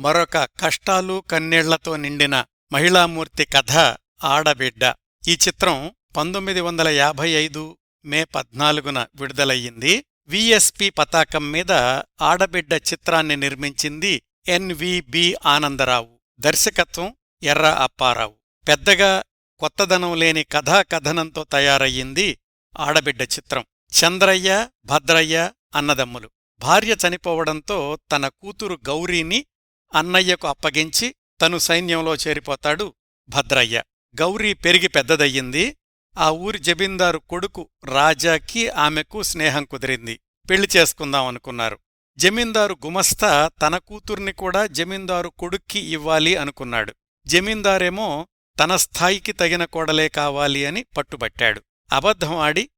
మరొక కష్టాలు కన్నీళ్ళతో నిండిన మహిళామూర్తి కథ ఆడబిడ్డ. ఈ చిత్రం పంతొమ్మిది వందల యాభై ఐదు మే పద్నాలుగున విడుదలయ్యింది. విఎస్పి పతాకం మీద ఆడబిడ్డ చిత్రాన్ని నిర్మించింది ఎన్విబి ఆనందరావు. దర్శకత్వం ఎర్ర అప్పారావు. పెద్దగా కొత్తదనం లేని కథాకథనంతో తయారయ్యింది ఆడబిడ్డ చిత్రం. చంద్రయ్య భద్రయ్య అన్నదమ్ములు. భార్య చనిపోవడంతో తన కూతురు గౌరీని అన్నయ్యకు అప్పగించి తను సైన్యంలో చేరిపోతాడు భద్రయ్య. గౌరీ పెరిగి పెద్దదయ్యింది. ఆ ఊరి జమీందారు కొడుకు రాజాకి ఆమెకు స్నేహం కుదిరింది. పెళ్ళి చేసుకుందాం అనుకున్నారు. జమీందారు గుమస్తా తన కూతుర్ని కూడా జమీందారు కొడుక్కి ఇవ్వాలి అనుకున్నాడు. జమీందారేమో తన స్థాయికి తగిన కోడలే కావాలి అని పట్టుబట్టాడు. అబద్ధం ఆడి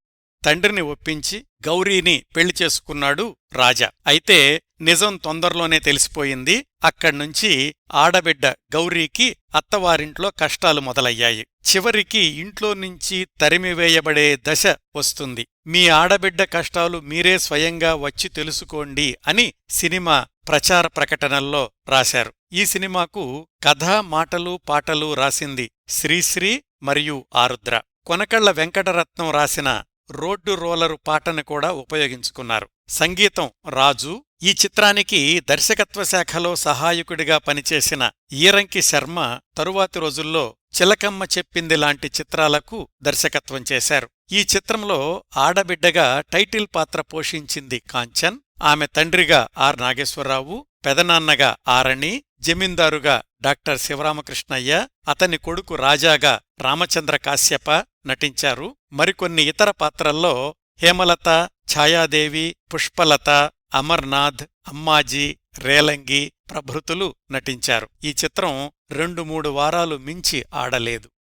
తండ్రిని ఒప్పించి గౌరీని పెళ్ళి చేసుకున్నాడు రాజా. అయితే నిజం తొందరలోనే తెలిసిపోయింది. అక్కడ్నుంచి ఆడబిడ్డ గౌరీకి అత్తవారింట్లో కష్టాలు మొదలయ్యాయి. చివరికి ఇంట్లో నుంచి తరిమివేయబడే దశ వస్తుంది. మీ ఆడబిడ్డ కష్టాలు మీరే స్వయంగా వచ్చి తెలుసుకోండి అని సినిమా ప్రచార ప్రకటనల్లో రాశారు. ఈ సినిమాకు కథ మాటలు పాటలు రాసింది శ్రీశ్రీ మరియు ఆరుద్ర. కొనకళ్ళ వెంకటరత్నం రాసిన రోడ్డు రోలరు పాటను కూడా ఉపయోగించుకున్నారు. సంగీతం రాజు ఈ చిత్రానికి దర్శకత్వ శాఖలో సహాయకుడిగా పనిచేసిన ఈరంకి శర్మ తరువాతి రోజుల్లో చిలకమ్మ చెప్పింది లాంటి చిత్రాలకు దర్శకత్వం చేశారు. ఈ చిత్రంలో ఆడబిడ్డగా టైటిల్ పాత్ర పోషించింది కాంచన్ ఆమె తండ్రిగా ఆర్ నాగేశ్వరరావు పెదనాన్నగా ఆరణి జమీందారుగా డాక్టర్ శివరామకృష్ణయ్య అతని కొడుకు రాజాగా రామచంద్ర కాశ్యప నటించారు. మరికొన్ని ఇతర పాత్రల్లో హేమలత ఛాయాదేవి పుష్పలత అమర్నాథ్ అమ్మాజీ రేలంగి ప్రభృతులు నటించారు. ఈ చిత్రం రెండు మూడు వారాలు మించి ఆడలేదు.